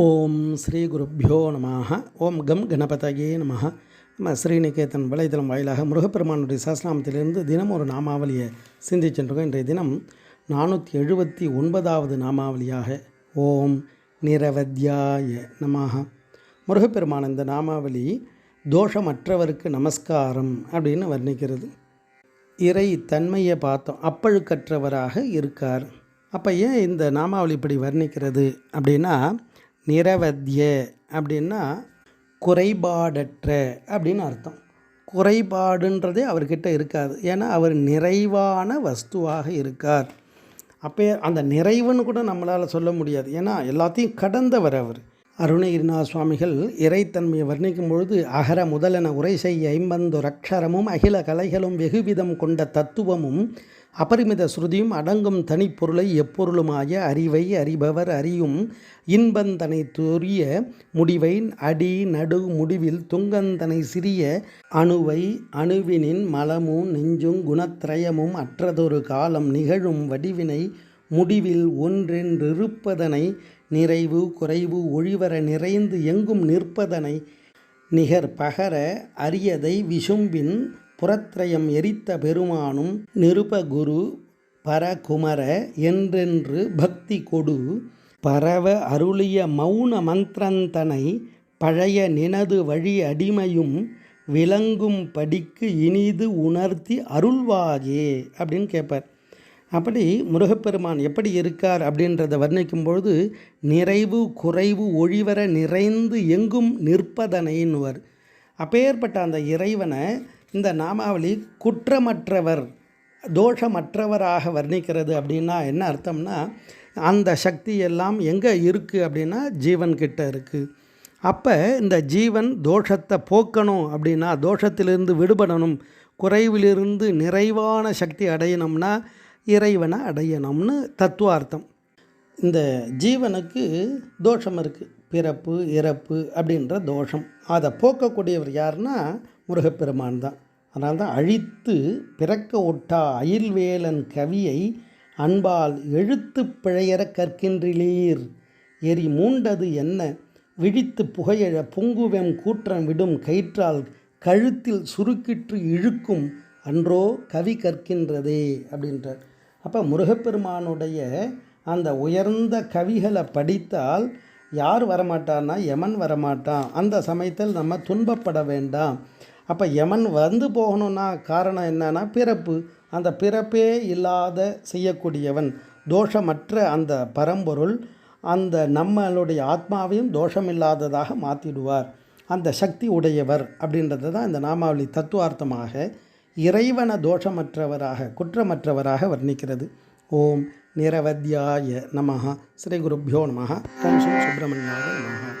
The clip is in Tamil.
ஓம் ஸ்ரீ குருப்பியோ நம ஓம் கம் கணபதயே நம நம்ம ஸ்ரீநிகேதன் வலைதளம் வாயிலாக முருகப்பெருமானுடைய சாஸ்திராமத்திலிருந்து தினம் ஒரு நாமாவளியை சிந்திச்சென்றிருக்கோம் இன்றைய தினம் நானூற்றி எழுபத்தி ஒன்பதாவது நாமாவளியாக ஓம் நிரவத்யாய நமः முருகப்பெருமான் இந்த நாமாவளி தோஷமற்றவருக்கு நமஸ்காரம் அப்படின்னு வர்ணிக்கிறது. இறை தன்மையை பார்த்தோம். அப்பழுக்கற்றவராக இருக்கார். அப்போ ஏன் இந்த நாமாவளி இப்படி வர்ணிக்கிறது அப்படின்னா நிரவத்திய அப்படின்னா குறைபாடற்ற அப்படின்னு அர்த்தம். குறைபாடுன்றதே அவர்கிட்ட இருக்காது. ஏன்னா அவர் நிறைவான வஸ்துவாக இருக்கார். அப்போ அந்த நிறைவுன்னு கூட நம்மளால் சொல்ல முடியாது. ஏன்னா எல்லாத்தையும் கடந்தவர் அவர். அருணகிரிநாத சுவாமிகள் இறைத்தன்மையை வர்ணிக்கும் பொழுது அகர முதலென உரை செய்ய ஐம்பந்தொரு அக்ஷரமும் அகில கலைகளும் வெகுவிதம் கொண்ட தத்துவமும் அபரிமித ஸ்ருதியும் அடங்கும் தனிப்பொருளை எப்பொருளுமாய அறிவை அறிபவர் அறியும் இன்பந்தனை துரிய முடிவை அடி நடு முடிவில் துங்கந்தனை சிறிய அணுவை அணுவினின் மலமும் நெஞ்சும் குணத்திரயமும் அற்றதொரு காலம் நிகழும் வடிவினை முடிவில் ஒன்றென்றிருப்பதனை நிறைவு குறைவு ஒழிவர நிறைந்து எங்கும் நிற்பதனை நிகர் பகர அரியதை விசும்பின் புறத்ரயம் எரித்த பெருமானும் நிருபகுரு பரகுமர என்றென்று பக்தி கொடு. பரவ அருளிய மௌன மந்திரந்தனை பழைய நினது வழி அடிமையும் விளங்கும் படிக்கு இனிது உணர்த்தி அருள்வாயே அப்படின்னு கேட்பார் அப்படி முருகப்பெருமான் எப்படி இருக்கார் அப்படின்றத வர்ணிக்கும் பொழுது நிறைவு குறைவு ஒழிவர நிறைந்து எங்கும் நிற்பதனைன்னுவர். அப்பேற்பட்ட அந்த இறைவனை இந்த நாமாவளி குற்றமற்றவர் தோஷமற்றவராக வர்ணிக்கிறது அப்படின்னா என்ன அர்த்தம்னா அந்த சக்தி எல்லாம் எங்கே இருக்குது அப்படின்னா ஜீவன்கிட்ட இருக்குது அப்போ இந்த ஜீவன் தோஷத்தை போக்கணும் அப்படின்னா தோஷத்திலிருந்து விடுபடணும் குறைவிலிருந்து நிறைவான சக்தி அடையணும்னா இறைவனை அடையணும்னு தத்துவார்த்தம். இந்த ஜீவனுக்கு தோஷம் இருக்குது பிறப்பு இறப்பு அப்படின்ற தோஷம். அதை போக்கக்கூடியவர் யாருன்னா முருகப்பெருமான் தான். அதனால் தான் அழித்து பிறக்க ஒட்டா அயில்வேலன் கவியை அன்பால் எழுத்து பிழையற கற்கின்றிலீர் எரி மூண்டது என்ன? விழித்து புகையழ பொங்குவெம் கூற்றம் விடும் கயிற்றால் கழுத்தில் சுருக்கிற்று இழுக்கும். அன்றோ கவி கற்கின்றதே அப்படின்றார். அப்போ முருகப்பெருமானுடைய அந்த உயர்ந்த கவிகளை படித்தால் யார் வரமாட்டான்னா யமன் வரமாட்டான். அந்த சமயத்தில் நம்ம துன்பப்பட வேண்டாம். அப்போ யமன் வந்து போகணுன்னா காரணம் என்னன்னா பிறப்பு. அந்த பிறப்பே இல்லாத செய்யக்கூடியவன் தோஷமற்ற அந்த பரம்பொருள் அந்த நம்மளுடைய ஆத்மாவையும் தோஷமில்லாததாக மாற்றிடுவார் அந்த சக்தி உடையவர் அப்படின்றது தான் இந்த நாமாவளி தத்துவார்த்தமாக இறைவன தோஷமற்றவராக குற்றமற்றவராக வர்ணிக்கிறது. ஓம் நிரவத்யாய நமஹா. ஸ்ரீ குருப்பியோ நமஹா. ஓம் ஸ்ரீ சுப்பிரமணியாய நமஹா.